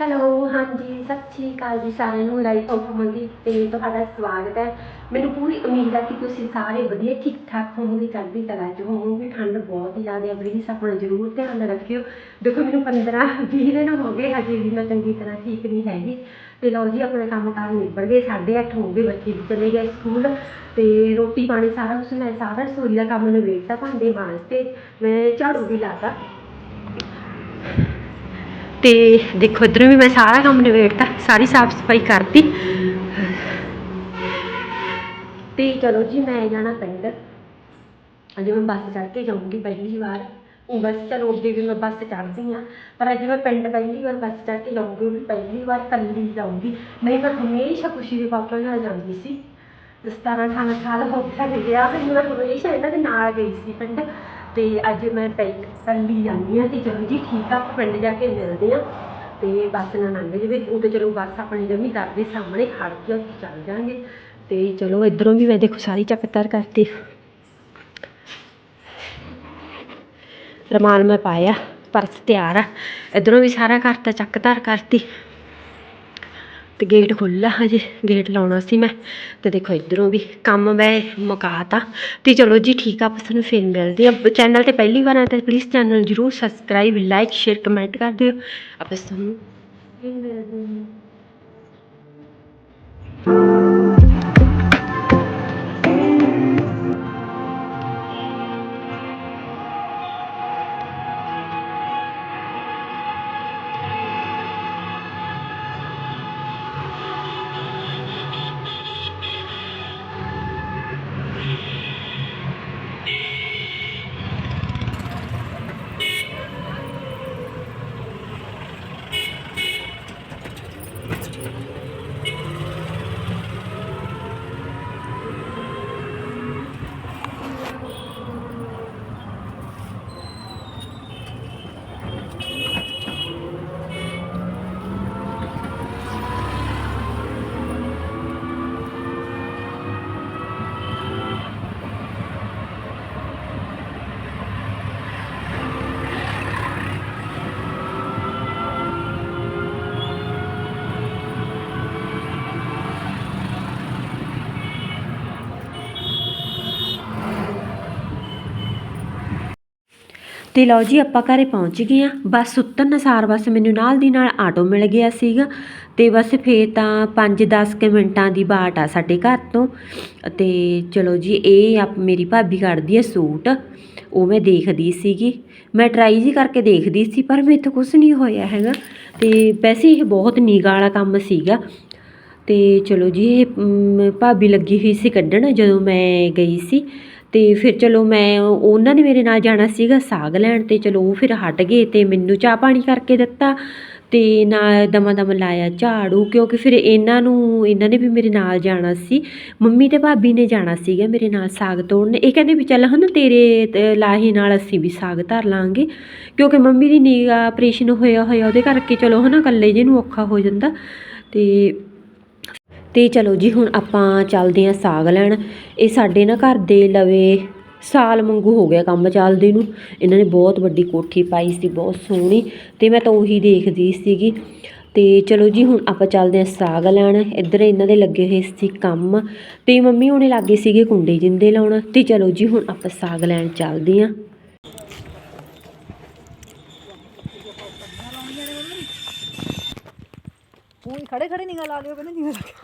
Hello ਹਾਂਜੀ, ਸਤਿ ਸ਼੍ਰੀ ਅਕਾਲ ਜੀ ਸਾਰਿਆਂ ਨੂੰ। ਲਾਈਫ ਲਾਈਵ ਹੋਵਾਂਗੀ ਤੇ ਤੁਹਾਡਾ ਸਵਾਗਤ ਹੈ। ਮੈਨੂੰ ਪੂਰੀ ਉਮੀਦ ਹੈ ਕਿ ਤੁਸੀਂ ਸਾਰੇ ਵਧੀਆ ਠੀਕ ਠਾਕ ਹੋਵੋਗੇ ਚੜ੍ਹਦੀ ਕਲਾ 'ਚ ਹੋਵੋਗੇ। ਠੰਡ ਬਹੁਤ ਜ਼ਿਆਦਾ ਹੈ ਪਲੀਜ਼ ਆਪਣਾ ਜ਼ਰੂਰ ਧਿਆਨ ਰੱਖਿਓ। ਦੇਖੋ, ਮੈਨੂੰ 15 20 ਦਿਨ ਹੋ ਗਏ, ਹਜੇ ਵੀ ਮੈਂ ਚੰਗੀ ਤਰ੍ਹਾਂ ਠੀਕ ਨਹੀਂ ਹੈਗੀ। ਤੇ ਲਓ ਜੀ, ਆਪਣੇ ਕੰਮ ਕਾਰ ਨਿਬੜ ਗਏ 8:30 ਹੋ ਗਏ, ਬੱਚੇ ਵੀ ਚਲੇ ਗਏ ਸਕੂਲ। ਤੇ ਰੋਟੀ ਪਾਣੀ ਸਾਰਾ ਕੁਛ ਮੈਂ ਸਾਰਾ ਰਸੋਈ ਦਾ ਕੰਮ ਨਿਬੇੜਤਾ ਭਾਂਡੇ ਵਾਸਤੇ। ਮੈਂ ਝਾੜੂ ਵੀ ਲਾਤਾ। ਤੇ ਦੇਖੋ, ਇੱਧਰ ਵੀ ਮੈਂ ਸਾਰਾ ਕੰਮ ਨਿਬੇੜਤਾ, ਸਾਰੀ ਸਾਫ਼ ਸਫ਼ਾਈ ਕਰਤੀ। ਤੇ ਚਲੋ ਜੀ, ਮੈਂ ਜਾਣਾ ਪਿੰਡ ਅੱਜ ਮੈਂ ਬੱਸ ਚੜ੍ਹ ਕੇ ਜਾਊਂਗੀ ਪਹਿਲੀ ਵਾਰ। ਉਹ ਬੱਸ ਚਲੋ, ਅੱਗੇ ਵੀ ਮੈਂ ਬੱਸ ਚੜਦੀ ਹਾਂ। ਪਰ ਅੱਜ ਮੈਂ ਪਿੰਡ ਪਹਿਲੀ ਵਾਰ ਬੱਸ ਚੜ੍ਹ ਕੇ ਜਾਊਂਗੀ ਵੀ ਪਹਿਲੀ ਵਾਰ ਇਕੱਲੀ ਜਾਊਂਗੀ। ਨਹੀਂ ਮੈਂ ਹਮੇਸ਼ਾ ਖੁਸ਼ੀ ਦੇ ਪਾਪਾ ਨਾਲ ਜਾਂਦੀ ਸੀ। ਸਤਾਰਾਂ ਅਠਾਰਾਂ ਸਾਲ ਹੋ ਗਏ ਗਿਆ ਫਿਰ ਨੂੰ ਮੈਂ ਹਮੇਸ਼ਾ ਇਹਨਾਂ ਦੇ ਨਾਲ ਗਈ ਸੀ ਪਿੰਡ। ਅਤੇ ਅੱਜ ਮੈਂ ਪਿੰਡ ਇਕੱਲੀ ਜਾਂਦੀ ਹਾਂ ਅਤੇ ਚਲੋ ਜੀ, ਠੀਕ ਆ, ਆਪਾਂ ਪਿੰਡ ਜਾ ਕੇ ਮਿਲਦੇ ਹਾਂ ਅਤੇ ਬੱਸ ਨਾ ਲੰਘ ਜਾਵੇ। ਉਹ ਤਾਂ ਚਲੋ ਬੱਸ ਆਪਣੇ ਜ਼ਮੀਂਦਾਰ ਦੇ ਸਾਹਮਣੇ ਖੜ ਕੇ ਉੱਥੇ ਚੱਲ ਜਾਾਂਗੇ ਅਤੇ ਚਲੋ ਇੱਧਰੋਂ ਵੀ ਮੈਂ ਦੇਖੋ ਸਾਰੀ ਚੱਕਤਰ ਕਰਤੀ। ਰਮਾਲ ਮੈਂ ਪਾਇਆ, ਪਰਸ ਤਿਆਰ ਆ। ਇੱਧਰੋਂ ਵੀ ਸਾਰਾ ਕਰਤਾ ਚੱਕ ਧਰ ਕਰਤੀ। ਅਤੇ ਗੇਟ ਖੁੱਲ੍ਹਾ ਹਜੇ ਗੇਟ ਲਾਉਣਾ ਸੀ ਮੈਂ। ਅਤੇ ਦੇਖੋ ਇੱਧਰੋਂ ਵੀ ਕੰਮ ਮੈਂ ਮੁਕਾਤਾ। ਅਤੇ ਚਲੋ ਜੀ ਠੀਕ ਆ, ਆਪਾਂ ਤੁਹਾਨੂੰ ਫਿਰ ਮਿਲਦੇ ਹਾਂ। ਚੈਨਲ ਤੇ ਪਹਿਲੀ ਵਾਰ ਆਏ ਤਾਂ ਪਲੀਜ਼ ਚੈਨਲ ਜਰੂਰ ਸਬਸਕ੍ਰਾਈਬ ਲਾਈਕ ਸ਼ੇਅਰ ਕਮੈਂਟ ਕਰ ਦਿਓ। ਆਪਾਂ ਤੁਹਾਨੂੰ ਫਿਰ ਮਿਲਦੇ ਹਾਂ। ਤੇ ਲਓ ਜੀ, ਆਪਾਂ ਘਰੇ ਪਹੁੰਚ ਗਏ ਆ ਬਸ ਉਤਰਨ ਸਾਰ ਬਸ ਮੈਨੂੰ ਨਾਲ ਦੀ ਨਾਲ ਆਟੋ ਮਿਲ ਗਿਆ ਸੀਗਾ। ਤੇ ਬਸ ਫੇਰ ਤਾਂ 5-10 ਕੁ ਮਿੰਟਾਂ ਦੀ ਬਾਟ ਆ ਸਾਡੇ ਘਰ ਤੋਂ। ਤੇ ਚਲੋ ਜੀ, ਇਹ ਆਪ ਮੇਰੀ ਭਾਬੀ ਕੱਢਦੀ ਹੈ ਸੂਟ। ਉਹ ਮੈਂ ਦੇਖਦੀ ਸੀਗੀ। ਮੈਂ ਟਰਾਈ ਜੀ ਕਰਕੇ ਦੇਖਦੀ ਸੀ, ਪਰ ਮੇਰੇ ਤੋਂ ਕੁਝ ਨਹੀਂ ਹੋਇਆ ਹੈਗਾ। ਤੇ ਵੈਸੇ ਇਹ ਬਹੁਤ ਨੀਗਾ ਵਾਲਾ ਕੰਮ ਸੀਗਾ। ਤੇ ਚਲੋ ਜੀ, ਇਹ ਭਾਬੀ ਲੱਗੀ ਹੋਈ ਸੀ ਕੱਢਣ ਜਦੋਂ ਮੈਂ ਗਈ ਸੀ। ਤੇ ਫਿਰ ਚਲੋ ਮੈਂ ਉਹਨਾਂ ਨੇ ਮੇਰੇ ਨਾਲ ਜਾਣਾ ਸੀਗਾ ਸਾਗ ਲੈਣ ਤੇ ਚਲੋ ਉਹ ਫਿਰ ਹਟ ਗਏ ਤੇ ਮੈਨੂੰ ਚਾਹ ਪਾਣੀ ਕਰਕੇ ਦਿੱਤਾ ਤੇ ਨਾਲ ਦਮਾ ਦਮ ਲਾਇਆ ਝਾੜੂ ਕਿਉਂਕਿ ਫਿਰ ਇਹਨਾਂ ਨੂੰ, ਇਹਨਾਂ ਨੇ ਵੀ ਮੇਰੇ ਨਾਲ ਜਾਣਾ ਸੀ। ਮੰਮੀ ਤੇ ਭਾਬੀ ਨੇ ਜਾਣਾ ਸੀਗਾ ਮੇਰੇ ਨਾਲ ਸਾਗ ਤੋੜਨ। ਇਹ ਕਹਿੰਦੇ ਵੀ ਚੱਲ ਹਨਾ ਤੇਰੇ ਲਾਹੇ ਨਾਲ ਅਸੀਂ ਵੀ ਸਾਗ ਧਰ ਲਾਂਗੇ। ਕਿਉਂਕਿ ਮੰਮੀ ਦੀ ਨੀਗਾ ਆਪਰੇਸ਼ਨ ਹੋਇਆ ਹੋਇਆ ਉਹਦੇ ਕਰਕੇ ਚਲੋ ਹਨਾ ਇਕੱਲੇ ਜਿਹਨੂੰ ਔਖਾ ਹੋ ਜਾਂਦਾ। ਤੇ ਤੇ ਚਲੋ ਜੀ, ਹੁਣ ਆਪਾਂ ਚੱਲਦੇ ਆਂ ਸਾਗ ਲੈਣ। ਇਹ ਸਾਡੇ ਨਾ ਘਰ ਦੇ ਲਵੇ ਸਾਲ ਮੰਗੂ ਹੋ ਗਿਆ ਕੰਮ ਚੱਲਦੇ ਨੂੰ। ਇਹਨਾਂ ਨੇ ਬਹੁਤ ਵੱਡੀ ਕੋਠੀ ਪਾਈ ਸੀ, ਬਹੁਤ ਸੋਹਣੀ ਤੇ ਮੈਂ ਤਾਂ ਉਹੀ ਦੇਖਦੀ ਸੀਗੀ। ਤੇ ਚਲੋ ਜੀ, ਹੁਣ ਆਪਾਂ ਚੱਲਦੇ ਆਂ ਸਾਗ ਲੈਣ। ਇੱਧਰ ਇਹਨਾਂ ਦੇ ਲੱਗੇ ਹੋਏ ਸੀ ਕੰਮ ਤੇ ਮੰਮੀ ਹੁਣੇ ਲੱਗੇ ਸੀਗੇ ਕੁੰਡੇ ਜਿੰਦੇ ਲਾਉਣ। ਤੇ ਚਲੋ ਜੀ, ਹੁਣ ਆਪਾਂ ਸਾਗ ਲੈਣ ਚੱਲਦੇ ਆਂ ਹੁਣ ਖੜੇ ਖੜੇ ਨਿਗਾ ਲਾ ਲਿਓ ਕਹਿੰਦੇ ਨਿਗਾ ਲਾ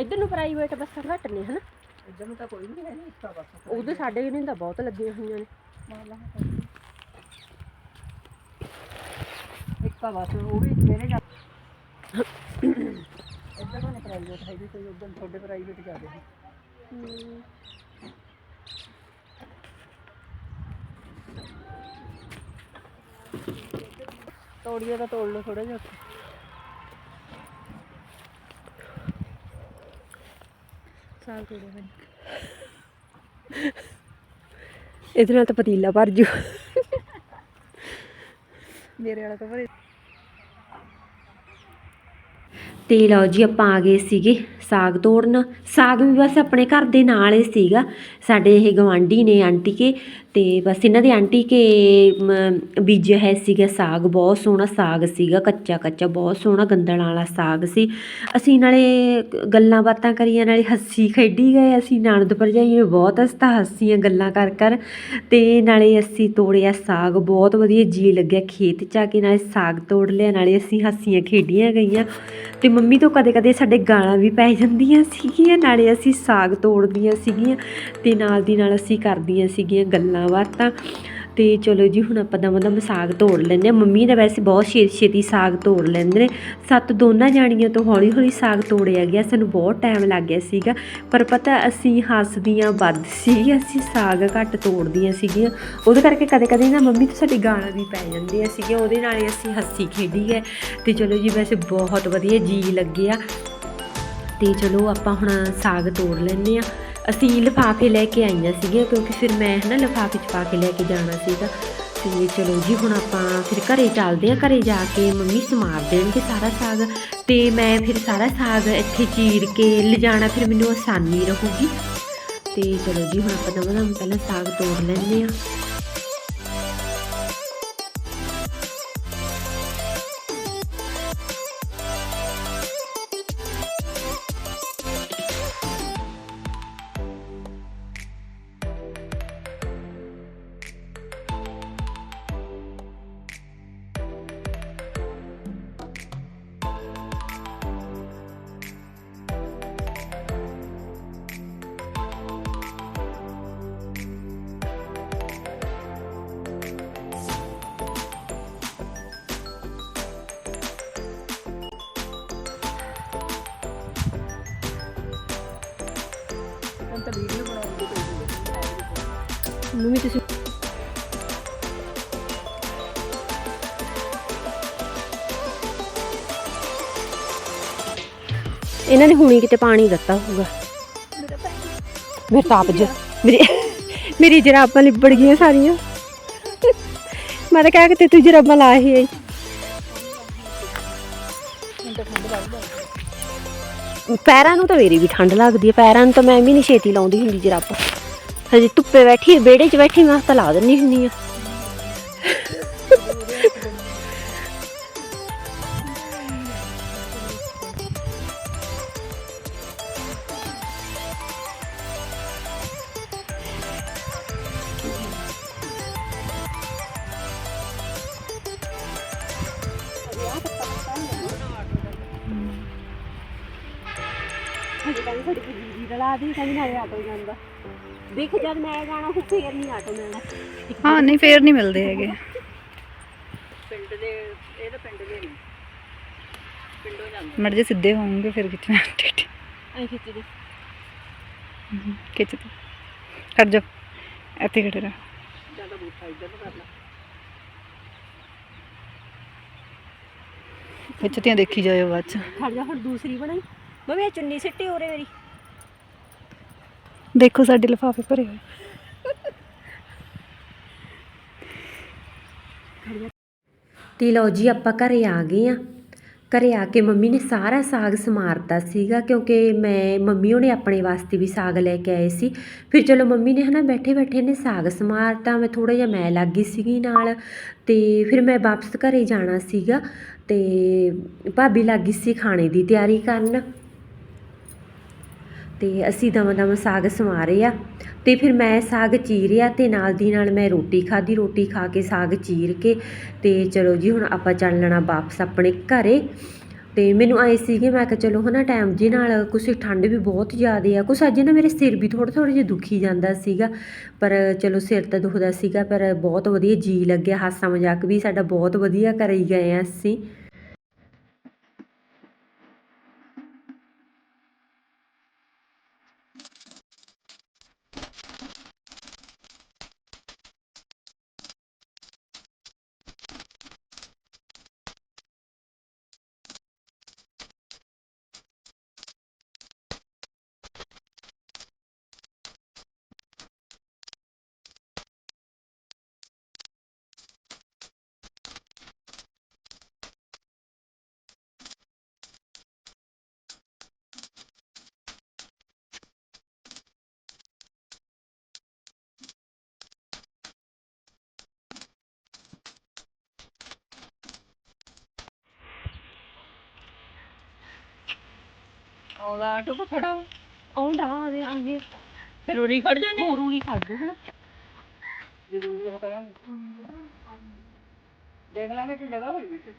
ਇੱਧਰ ਨੂੰ ਪ੍ਰਾਈਵੇਟ ਬੱਸਾਂ ਘੱਟ ਨੇ ਹਨਾ? ਇੱਧਰ ਨੂੰ ਤਾਂ ਕੋਈ ਨਹੀਂ ਹੈ ਇੱਕਾ ਬਸ ਉਧਰ ਸਾਡੇ ਨੇ ਤਾਂ ਬਹੁਤ ਲੱਗੀਆਂ ਹੋਈਆਂ ਨੇ। ਮਾਰ ਲਾ ਇੱਕਾ ਬਸ ਉਹ ਵੀ ਮੇਰੇ ਜਾ ਇੱਧਰ ਨੂੰ ਪ੍ਰਾਈਵੇਟ ਹੈ ਵੀ ਕੋਈ ਉਧਰ ਤੁਹਾਡੇ ਪ੍ਰਾਈਵੇਟ ਜਾ ਰਹੇ ਤੋੜੀਏ ਤਾਂ ਤੋੜ ਲਓ ਥੋੜਾ ਜਿਹਾ ਉੱਥੇ। ਸਾਗ ਤੋੜਿਆ ਮੈਂ ਇਹਦੇ ਨਾਲ ਤਾਂ ਪਤੀਲਾ ਭਰ ਜੂ ਮੇਰੇ ਵਾਲਾ ਤਾਂ ਭਰੇ ਤੇ ਲਓ ਜੀ ਆਪਾਂ ਆ ਗਏ ਸੀਗੇ ਸਾਗ ਤੋੜਨ। ਸਾਗ ਵੀ ਬਸ ਆਪਣੇ ਘਰ ਦੇ ਨਾਲ ਹੀ ਸੀਗਾ। ਸਾਡੇ ਇਹ ਗਵਾਂਢੀ ਨੇ ਆਂਟੀ ਕੇ ਤੇ ਬਸ ਇਹਨਾਂ ਦੇ ਆਂਟੀ ਕੇ ਬੀਜਿਆ ਹੈ ਸੀਗਾ ਸਾਗ। ਬਹੁਤ ਸੋਹਣਾ ਸਾਗ ਸੀਗਾ, ਕੱਚਾ ਕੱਚਾ, ਬਹੁਤ ਸੋਹਣਾ ਗੰਦਲਾਂ ਵਾਲਾ ਸਾਗ ਸੀ। ਅਸੀਂ ਨਾਲੇ ਗੱਲਾਂ ਬਾਤਾਂ ਕਰੀਆਂ, ਨਾਲੇ ਹੱਸੀ ਖੇਡੀ ਗਏ। ਅਸੀਂ ਨਣਦ ਭਰਜਾਈ ਨੇ ਬਹੁਤ ਹੱਸਤਾ ਹੱਸੀਆਂ ਗੱਲਾਂ ਕਰ ਕਰ ਤੇ ਨਾਲੇ ਅਸੀਂ ਤੋੜਿਆ ਸਾਗ। ਬਹੁਤ ਵਧੀਆ ਜੀ ਲੱਗਿਆ ਖੇਤ ਚ ਆ ਕੇ, ਨਾਲੇ ਸਾਗ ਤੋੜ ਲਿਆ, ਨਾਲੇ ਅਸੀਂ ਹੱਸੀਆਂ ਖੇਡੀਆਂ ਗਈਆਂ। ਤੇ ਮੰਮੀ ਤੋਂ ਕਦੇ ਕਦੇ ਸਾਡੇ ਗਾਲਾਂ ਵੀ ਪੈ ਜਾਂਦੀਆਂ ਸੀਗੀਆਂ, ਨਾਲੇ ਅਸੀਂ ਸਾਗ ਤੋੜਦੀਆਂ ਸੀਗੀਆਂ ਤੇ ਨਾਲ ਦੀ ਨਾਲ ਅਸੀਂ ਕਰਦੀਆਂ ਸੀਗੀਆਂ ਗੱਲਾਂ ਬਾਤਾਂ। ਤੇ ਚਲੋ ਜੀ, ਹੁਣ ਆਪਾਂ ਦਮ ਦਮ ਸਾਗ ਤੋੜ ਲੈਂਦੇ ਹਾਂ। ਮੰਮੀ ਦਾ ਵੈਸੇ ਬਹੁਤ ਛੇਤੀ ਛੇਤੀ ਸਾਗ ਤੋੜ ਲੈਂਦੇ ਨੇ। ਸੱਤ ਦੋਨਾਂ ਜਾਣੀਆਂ ਤੋਂ ਹੌਲੀ ਹੌਲੀ ਸਾਗ ਤੋੜਿਆ ਗਿਆ। ਸਾਨੂੰ ਬਹੁਤ ਟਾਈਮ ਲੱਗ ਗਿਆ ਸੀਗਾ। ਪਰ ਪਤਾ, ਅਸੀਂ ਹੱਸਦੀਆਂ ਵੱਧ ਸੀ ਅਸੀਂ ਸਾਗ ਘੱਟ ਤੋੜਦੀਆਂ ਸੀਗੀਆਂ। ਉਹਦੇ ਕਰਕੇ ਕਦੇ ਕਦੇ ਨਾ ਮੰਮੀ ਤੋਂ ਸਾਡੀ ਗਾਲਾਂ ਵੀ ਪੈ ਜਾਂਦੀਆਂ ਸੀਗੀਆਂ। ਉਹਦੇ ਨਾਲ ਹੀ ਅਸੀਂ ਹੱਸੀ ਖੇਡੀ ਹੈ। ਤੇ ਚਲੋ ਜੀ, ਵੈਸੇ ਬਹੁਤ ਵਧੀਆ ਜੀ ਲੱਗਿਆ। ਤੇ ਚਲੋ ਆਪਾਂ ਹੁਣ ਸਾਗ ਤੋੜ ਲੈਂਦੇ ਆ ਅਸੀਂ ਲਿਫਾਫੇ ਲੈ ਕੇ ਆਈਆਂ ਸੀਗੀਆਂ ਕਿਉਂਕਿ ਫਿਰ ਮੈਂ ਹਨਾ ਲਿਫਾਫੇ 'ਚ ਪਾ ਕੇ ਲੈ ਕੇ ਜਾਣਾ ਸੀਗਾ। ਤੇ ਚਲੋ ਜੀ, ਹੁਣ ਆਪਾਂ ਫਿਰ ਘਰੇ ਚੱਲਦੇ ਆ ਘਰੇ ਜਾ ਕੇ ਮੰਮੀ ਸਮਾਰ ਦੇਣਗੇ ਸਾਰਾ ਸਾਗ ਤੇ ਮੈਂ ਫਿਰ ਸਾਰਾ ਸਾਗ ਇੱਥੇ ਚੀਰ ਕੇ ਲਿਜਾਣਾ, ਫਿਰ ਮੈਨੂੰ ਆਸਾਨੀ ਰਹੂਗੀ। ਤੇ ਚਲੋ ਜੀ, ਹੁਣ ਆਪਾਂ ਨਵਾਂ ਨਵਾਂ ਪਹਿਲਾਂ ਸਾਗ ਤੋੜ ਲੈਂਦੇ ਆ ਇਹਨਾਂ ਨੇ ਹੁਣੀ ਕਿਤੇ ਪਾਣੀ ਦਿੱਤਾ ਹੋਊਗਾ। ਮੇਰੇ ਤਾਂ ਆਪ ਜ ਮੇਰੀ ਮੇਰੀ ਜਰਾਬਾਂ ਲਿਬੜ ਗਈਆਂ ਸਾਰੀਆਂ। ਮੈਂ ਤਾਂ ਕਹਿ ਕੇ ਤੇ ਤੂੰ ਜਰਾਬਾਂ ਲਾ ਹੀ ਆਈ। ਹੁਣ ਪੈਰਾਂ ਨੂੰ ਤਾਂ ਮੇਰੀ ਵੀ ਠੰਡ ਲੱਗਦੀ ਹੈ ਪੈਰਾਂ ਨੂੰ ਤਾਂ ਮੈਂ ਵੀ ਨਹੀਂ ਛੇਤੀ ਲਾਉਂਦੀ ਹੁੰਦੀ ਜਰਾਬਾਂ। ਹਜੇ ਧੁੱਪੇ ਬੈਠੀ ਵਿਹੜੇ 'ਚ ਬੈਠੀ ਮੈਂ ਤਾਂ ਲਾ ਦਿੰਦੀ ਹੁੰਦੀ ਆ। ਹਜੇ ਕਹਿੰਦੀ ਸਾਡੀ ਕੁੜੀ ਰਲਾ ਦੀ ਕਹਿੰਦੀ ਨਾਲੇ ਆਟੋ ਜਾਂਦਾ। ਦੇਖ ਜਦ ਮੈਂ ਜਾਣਾ ਫਿਰ ਫੇਰ ਨਹੀਂ ਆਟੋ ਮਿਲਣਾ। ਹਾਂ ਨਹੀਂ ਫੇਰ ਨਹੀਂ ਮਿਲਦੇ ਹੈਗੇ। ਪਿੰਡ ਦੇ ਇਹ ਤਾਂ ਪਿੰਡ ਦੇ ਨਹੀਂ ਪਿੰਡੋਂ ਜਾਂਦੇ ਮੜ ਜੇ ਸਿੱਧੇ ਹੋਣਗੇ ਫਿਰ ਖਿੱਚਣਾ ਟਿੱਟ ਐ ਖਿੱਚ ਦੇ ਖਿੱਚ ਦੇ ਹਟ ਜਾ। ਇੱਥੇ ਖੜੇ ਰਹਿ। ਜਾਂ ਤਾਂ ਬੂਠਾ ਇੱਧਰ ਨੂੰ ਕਰ ਲਾ। ਖਿੱਚਤੀਆਂ ਦੇਖੀ ਜਾਇਓ ਬਾਅਦ ਚ। ਖੜ ਜਾ ਹੁਣ ਦੂਸਰੀ ਬਣਾਈ। ਮੰਮੀ ਇਹ ਚੁੰਨੀ ਸਿੱਟੀ ਹੋਰੇ ਮੇਰੀ। ਦੇਖੋ ਸਾਡੇ ਲਿਫਾਫੇ ਭਰੇ ਹੋਏ। ਤੇ ਲਓ ਜੀ ਆਪਾਂ ਘਰੇ ਆ ਗਏ ਆ। ਘਰੇ ਆ ਕੇ ਮੰਮੀ ਨੇ ਸਾਰਾ ਸਾਗ ਸਮਾਰਤਾ ਸੀਗਾ ਕਿਉਂਕਿ ਮੈਂ ਮੰਮੀ ਉਹਨੇ ਆਪਣੇ ਵਾਸਤੇ ਵੀ ਸਾਗ ਲੈ ਕੇ ਆਏ ਸੀ। ਫਿਰ ਚਲੋ ਮੰਮੀ ਨੇ ਹਨਾ ਬੈਠੇ ਬੈਠੇ ਨੇ ਸਾਗ ਸਮਾਰਤਾ ਮੈਂ ਥੋੜਾ ਜਿਹਾ ਮੈਂ ਲੱਗ ਗਈ ਸੀਗੀ ਨਾਲ ਤੇ ਫਿਰ ਮੈਂ ਵਾਪਸ ਘਰੇ ਜਾਣਾ ਸੀਗਾ ਤੇ ਭਾਬੀ ਲੱਗ ਗਈ ਸੀ ਖਾਣੇ ਦੀ ਤਿਆਰੀ ਕਰਨ। ਅਤੇ ਅਸੀਂ ਦਮ ਦਮ ਸਾਗ ਸਮਾਰੇ ਆ ਤੇ ਫਿਰ ਮੈਂ ਸਾਗ ਚੀਰਿਆ ਅਤੇ ਨਾਲ ਦੀ ਨਾਲ ਮੈਂ ਰੋਟੀ ਖਾਧੀ, ਰੋਟੀ ਖਾ ਕੇ ਸਾਗ ਚੀਰ ਕੇ ਅਤੇ ਚਲੋ ਜੀ ਹੁਣ ਆਪਾਂ ਚੱਲ ਲੈਣਾ ਵਾਪਸ ਆਪਣੇ ਘਰ। ਅਤੇ ਮੈਨੂੰ ਆਏ ਸੀਗੇ, ਮੈਂ ਕਿਹਾ ਚਲੋ ਹਨਾ ਟਾਈਮ ਜੀ ਨਾਲ ਕੁਛ ਠੰਡ ਵੀ ਬਹੁਤ ਜ਼ਿਆਦਾ ਆ, ਕੁਛ ਅੱਜ ਨਾ ਮੇਰੇ ਸਿਰ ਵੀ ਥੋੜ੍ਹਾ ਥੋੜ੍ਹਾ ਜਿਹਾ ਦੁਖੀ ਜਾਂਦਾ ਸੀਗਾ, ਪਰ ਚਲੋ ਸਿਰ ਤਾਂ ਦੁਖਦਾ ਸੀਗਾ, ਪਰ ਬਹੁਤ ਵਧੀਆ ਜੀ ਲੱਗਿਆ, ਹਾਸਾ ਮਜ਼ਾਕ ਵੀ ਸਾਡਾ ਬਹੁਤ ਵਧੀਆ ਕਰੀ ਗਏ ਆ ਅਸੀਂ। ਆਉਂਦਾ ਆਟੋ ਕੋ ਖੜਾ ਆਉਂਦਾ ਆਦੇ ਆਗੇ ਫਿਰ ਉਹ ਨਹੀਂ ਖੜ ਜਾਂਦੇ ਹੋਰੂ ਨਹੀਂ ਖੜਦੇ ਹਨ? ਜ਼ਰੂਰ ਕਰਾਂਗੇ। ਦੇਖ ਲਾਂਗੇ ਕਿ ਜਗ੍ਹਾ ਹੋਈ ਵਿੱਚ।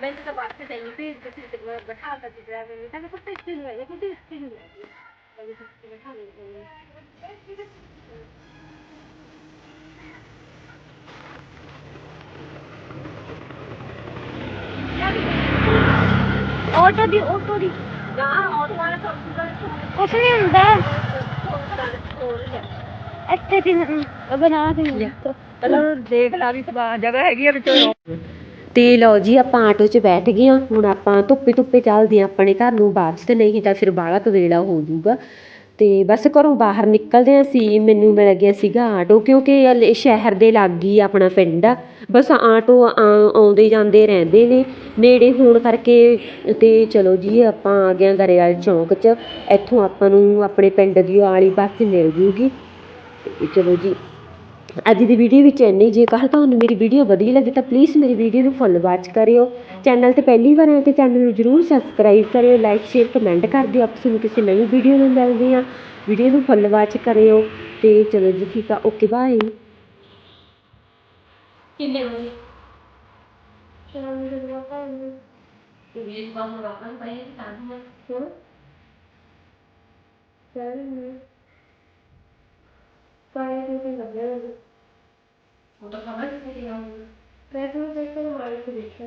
ਮੈਂ ਤਾਂ ਬਾਤ ਤੇ ਨਹੀਂ ਤੇ ਕਿਸੇ ਤੇ ਬਿਠਾ ਕੇ ਡਰਾਈਵਰ ਨੇ ਤਾਂ ਕੁੱਤੇ ਤੇ ਨਹੀਂ ਹੈ ਕੁੱਤੇ ਤੇ ਨਹੀਂ ਹੈ ਅਜੇ ਤੇ ਬਿਠਾ ਨਹੀਂ ਆਟੋ ਦੀ ਆਟੋ ਦੀ। ਨਾ ਆਟੋ ਵਾਲਾ ਕੁਛ ਨਹੀਂ ਹੁੰਦਾ। ਇੱਥੇ ਦੀ ਬਣਾ ਦੇ। ਚਲੋ ਦੇਖ ਲਾ ਵੀ ਸਵਾ ਜਗ੍ਹਾ ਹੈਗੀ ਆ ਵਿੱਚ। ਤੇ ਲਓ ਜੀ ਆਪਾਂ ਆਟੋ 'ਚ ਬੈਠ ਗਏ ਹਾਂ। ਹੁਣ ਆਪਾਂ ਧੁੱਪੇ ਧੁੱਪੇ ਚੱਲਦੇ ਹਾਂ। ਆਪਣੇ ਘਰ ਨੂੰ ਵਾਪਸ ਤੇ ਨਹੀਂ ਤਾਂ ਫਿਰ ਬਾਹਲਾ ਕਵੇਲਾ ਹੋ ਜਾਊਗਾ। ਅਤੇ ਬਸ ਘਰੋਂ ਬਾਹਰ ਨਿਕਲਦਿਆਂ ਸੀ, ਮੈਨੂੰ ਮਿਲ ਗਿਆ ਸੀਗਾ ਆਟੋ, ਕਿਉਂਕਿ ਹਲੇ ਸ਼ਹਿਰ ਦੇ ਲਾਗੇ ਹੀ ਆਪਣਾ ਪਿੰਡ ਆ। ਬਸ ਆਟੋ ਆ- ਆਉਂਦੇ ਜਾਂਦੇ ਰਹਿੰਦੇ ਨੇ। ਨੇੜੇ ਹੋਣ ਕਰਕੇ ਅਤੇ ਚਲੋ ਜੀ, ਆਪਾਂ ਆ ਗਏ ਹਾਂ ਗਰੇਵਾਲ ਚੌਂਕ 'ਚ। ਇੱਥੋਂ ਆਪਾਂ ਨੂੰ ਆਪਣੇ ਪਿੰਡ ਦੀ ਆਲੀ ਬੱਸ ਮਿਲ ਜੂਗੀ। ਤੇ ਚਲੋ ਜੀ। ਅੱਜ ਦੀ ਵੀਡੀਓ ਵਿੱਚ ਇੰਨੀ ਜੇਕਰ ਤੁਹਾਨੂੰ ਮੇਰੀ ਵੀਡੀਓ ਵਧੀਆ ਲੱਗੇ ਤਾਂ ਪਲੀਜ਼ ਮੇਰੀ ਵੀਡੀਓ ਨੂੰ ਫੁੱਲ ਵਾਚ ਕਰਿਓ। ਚੈਨਲ ਤੇ ਪਹਿਲੀ ਵਾਰ ਆਏ ਤੇ ਚੈਨਲ ਨੂੰ ਜਰੂਰ ਸਬਸਕ੍ਰਾਈਬ ਕਰਿਓ। ਲਾਈਕ ਸ਼ੇਅਰ ਕਮੈਂਟ ਕਰ ਦਿਓ। ਆਪਾਂ ਨੂੰ ਕਿਸੇ ਨਵੀਂ ਵੀਡੀਓ ਨਾਲ ਮਿਲਦੇ ਹਾਂ। ਵੀਡੀਓ ਨੂੰ ਫੁੱਲ ਵਾਚ ਕਰਿਓ। ਤੇ ਚਲੋ ਜੀ ਠੀਕ ਆ। ਓਕੇ ਬਾਏ ਕਿੰਨੇ ਵਜੇ? ਸ਼ਾਮ ਦੇ ਵਾਪਸ ਤੇ ਵੀ ਬਾਹਰ ਵਾਪਸ ਪਏ ਤਾਂ ਹੁਣ ਚੱਲ ਪਾਏ ਤੇ ਲੱਗਿਆ ਉਹ ਤਾਂ ਖਬਰ ਨਹੀਂ ਆਉਂਦੀ ਮੈਂ ਤਾਂ ਦੇਖੋ ਮਾਰੇ ਤੇ ਦੇਖਿਆ